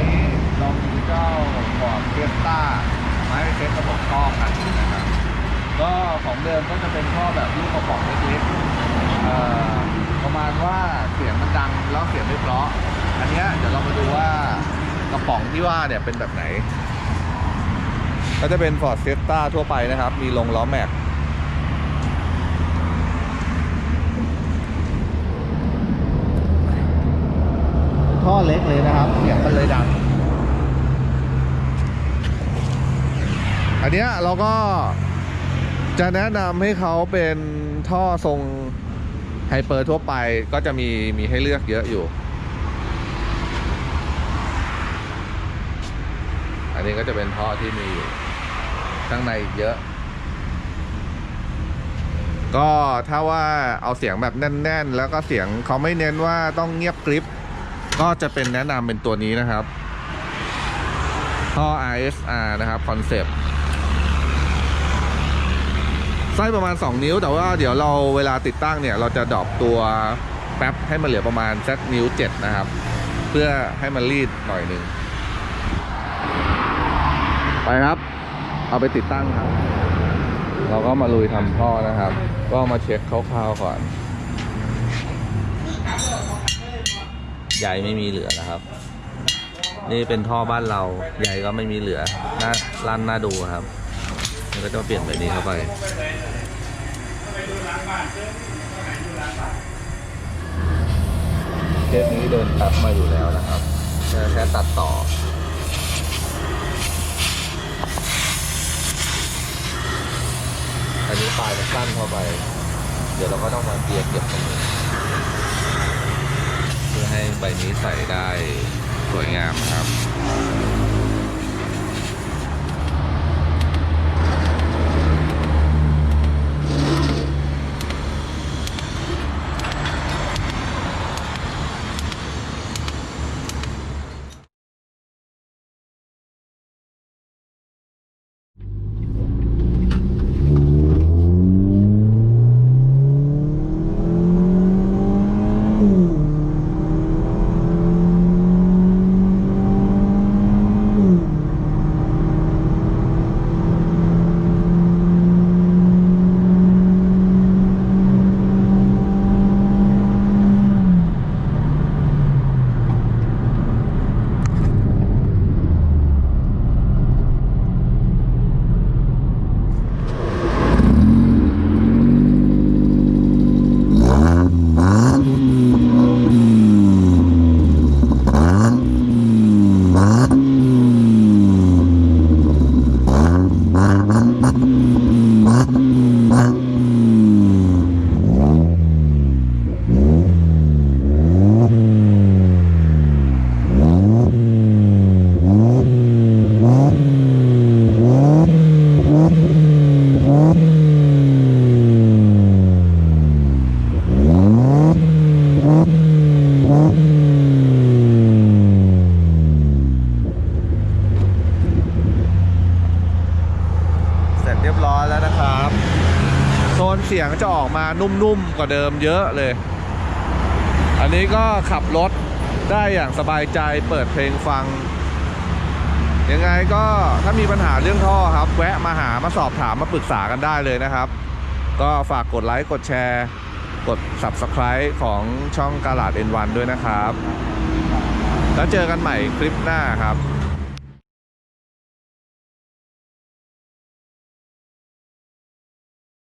นี้เรามีเจ้าขอบเฟสต้าไม้เซ็ตระบบท่อกันนะครับ ก็ของเดิมก็จะเป็นท่อแบบลูกกระป๋องเล็กๆประมาณว่าเสียงมันดังแล้วเสียงไม่เพราะ อันนี้เดี๋ยวเรามาดูว่ากระป๋องที่ว่าเนี่ยเป็นแบบไหน ก็จะเป็นฟอร์ดเซสต้าทั่วไปนะครับ มีลงล้อแม็ก เล็กเลยนะครับเสียงมันเลยดัง อันเนี้ยเราก็จะแนะนำให้เขาเป็นท่อทรงไฮเปอร์ทั่วไปก็จะมีมีให้เลือกเยอะอยู่ อันนี้ก็จะเป็นท่อที่มีอยู่ข้างในเยอะ ก็ถ้าว่าเอาเสียงแบบแน่น ๆ แล้วก็เสียงเขาไม่เน้นว่าต้องเงียบกริบ ก็จะเป็นแนะนำเป็นตัวนี้นะครับท่อ RSR นะครับคอนเซปต์ไส้ประมาณ 2 นิ้ว แต่ว่าเดี๋ยวเราเวลาติดตั้งเนี่ย เราจะดรอปตัวแป๊บให้มันเหลือประมาณสักนิ้ว 7 นะครับ เพื่อให้มันรีดหน่อยหนึ่งไปครับ เอาไปติดตั้งครับ เราก็มาลุยทำท่อนะครับ ก็มาเช็คคร่าวๆก่อน ใยไม่มีเหลือนะครับ นี่เป็นท่อบ้านเราใยก็ไม่มีเหลือน่าลั่นน่าดูครับนี่ก็จะเปลี่ยนแบบนี้เข้าไปเคสนี้เดินตัดมาอยู่แล้วนะครับแค่ตัดต่ออันนี้ปลายมันสั้นเข้าไป เดี๋ยวเราก็ต้องมาเกียร์เก็บตรงนี้ ใบนี้ใส่ได้สวยงามครับ เสร็จ เรียบร้อยแล้วนะครับ โซนเสียงจะออกมานุ่มๆกว่าเดิมเยอะเลย อันนี้ก็ขับรถได้อย่างสบายใจเปิดเพลงฟัง ยังไงก็ถ้ามีปัญหาเรื่องท่อครับ แวะมาหามาสอบถามมาปรึกษากันได้เลยนะครับ ก็ฝากกดไลค์กดแชร์กด Subscribe ของช่องกาลาด N1 ด้วยนะครับ แล้วเจอกันใหม่คลิปหน้าครับ